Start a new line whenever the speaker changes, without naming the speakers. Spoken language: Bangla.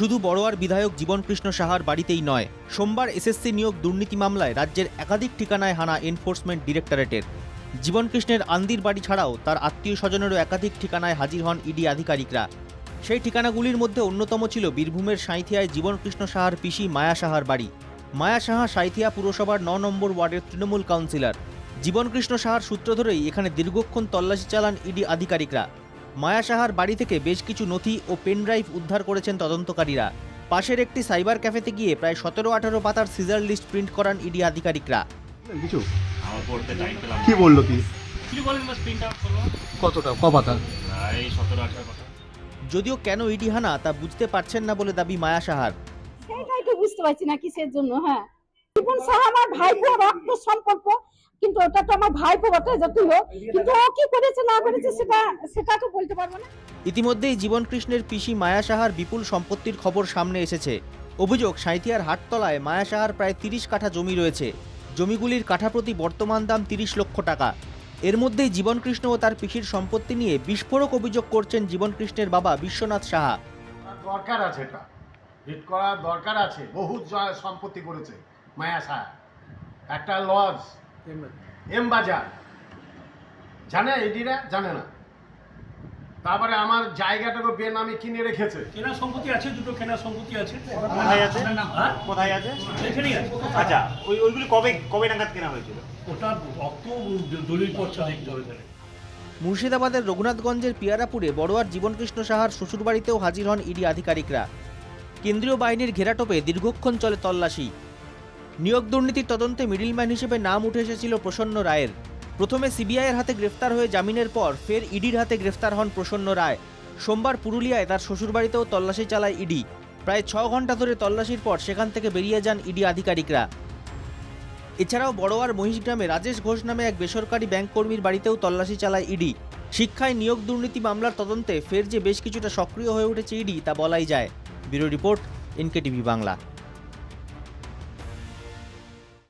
শুধু বড়োয়ার বিধায়ক জীবনকৃষ্ণ সাহার বাড়িতেই নয়, সোমবার এসএসসি নিয়োগ দুর্নীতি মামলায় রাজ্যের একাধিক ঠিকানায় হানা এনফোর্সমেন্ট ডিরেক্টরেটের। জীবনকৃষ্ণের আন্দির বাড়ি ছাড়াও তার আত্মীয় স্বজনেরও একাধিক ঠিকানায় হাজির হন ইডি আধিকারিকরা। সেই ঠিকানাগুলির মধ্যে অন্যতম ছিল বীরভূমের সাঁইথিয়ায় জীবনকৃষ্ণ সাহার পিসি মায়া সাহার বাড়ি। মায়া সাহা সাঁইথিয়া পুরসভার ন নম্বর ওয়ার্ডের তৃণমূল কাউন্সিলর। জীবনকৃষ্ণ সাহার সূত্র ধরেই এখানে দীর্ঘক্ষণ তল্লাশি চালান ইডি আধিকারিকরা। মায়া সাহার বাড়ি থেকে বেশ কিছু নথি ও পেনড্রাইভ উদ্ধার করেছেন তদন্তকারীরা। পাশের একটি সাইবার ক্যাফেতে গিয়ে প্রায় সতেরো আঠারো পাতার সিজার লিস্ট প্রিন্ট করান ইডি আধিকারিকরা।
কিছু?
আমার পড়তে টাইম পেলাম
কি বলল কি?
কিছু বলেন বাস প্রিন্ট আউট করল?
কতটা? ক পাতা?
যদিও কেন ইডি হানা তা বুঝতে পারছেন না বলে দাবি মায়া সাহার।
সেটাই তো বুঝতে পারছি না কিসের জন্য হ্যাঁ। জীবন সাহা আমার ভাইপো রক্ত সম্পর্ক। কিন্তু ওটা তো আমার ভাইপো বটে যদিও কিন্তু ও কি করেছে না করেছে সেটা সেটা তো বলতে পারব না।
ইতিমধ্যেই জীবনকৃষ্ণের পিসি মায়া সাহার বিপুল সম্পত্তির খবর সামনে এসেছে। অভিযোগ সাঁইথিয়ার হাটতলায় মায়া সাহার প্রায় তিরিশ কাঠা জমি রয়েছে। জমিগুলির কাঠা প্রতি বর্তমান দাম তিরিশ লক্ষ টাকা। এর মধ্যেই জীবনকৃষ্ণ ও তার পিসির সম্পত্তি নিয়ে বিস্ফোরক অভিযোগ করছেন জীবনকৃষ্ণের বাবা বিশ্বনাথ সাহা।
দরকার আছে এটা। হিট করার দরকার আছে। বহু সম্পত্তি করেছে। মায়া সাহা একটা লজ এম বাজার। জানে এডিরা জানে না। তারপরে আমার জায়গাটাকে বেনামে কিনে রেখেছে।
কেনা সম্পত্তি আছে দুটো কেনা সম্পত্তি আছে।
কোথায় আছে?
হ্যাঁ?
কোথায় আছে?
এখানেই আছে।
আচ্ছা ওই ওইগুলি কবে কবে নাগাদ কেনা হয়েছিল?
ওটা অত দলিল পর্চা দেখতে হবে তাহলে।
মুর্শিদাবাদের রঘুনাথগঞ্জের পিয়ারাপুরে বড়োয়ার জীবনকৃষ্ণ সাহার শ্বশুরবাড়িতেও হাজির হন ইডি আধিকারিকরা। কেন্দ্রীয় বাহিনীর ঘেরাটোপে দীর্ঘক্ষণ চলে তল্লাশি। নিয়োগ দুর্নীতির তদন্তে মিডিলম্যান হিসেবে নাম উঠে এসেছিল প্রসন্ন রায়ের। প্রথমে সিবিআইয়ের হাতে গ্রেফতার হয়ে জামিনের পর ফের ইডির হাতে গ্রেফতার হন প্রসন্ন রায়। সোমবার পুরুলিয়ায় তার শ্বশুরবাড়িতেও তল্লাশি চালায় ইডি। প্রায় ছ ঘণ্টা ধরে তল্লাশির পর সেখান থেকে বেরিয়ে যান ইডি আধিকারিকরা। এছাড়াও বড়োয়ার মহিষগ্রামে রাজেশ ঘোষ নামে এক বেসরকারি ব্যাংক কর্মীর বাড়িতেও তল্লাশি চালায় ইডি। শিক্ষায় নিয়োগ দুর্নীতি মামলার তদন্তে ফের যে বেশ কিছুটা সক্রিয় হয়ে উঠেছে ইডি তা বলাই যায়। Bureau report NK TV Bangla.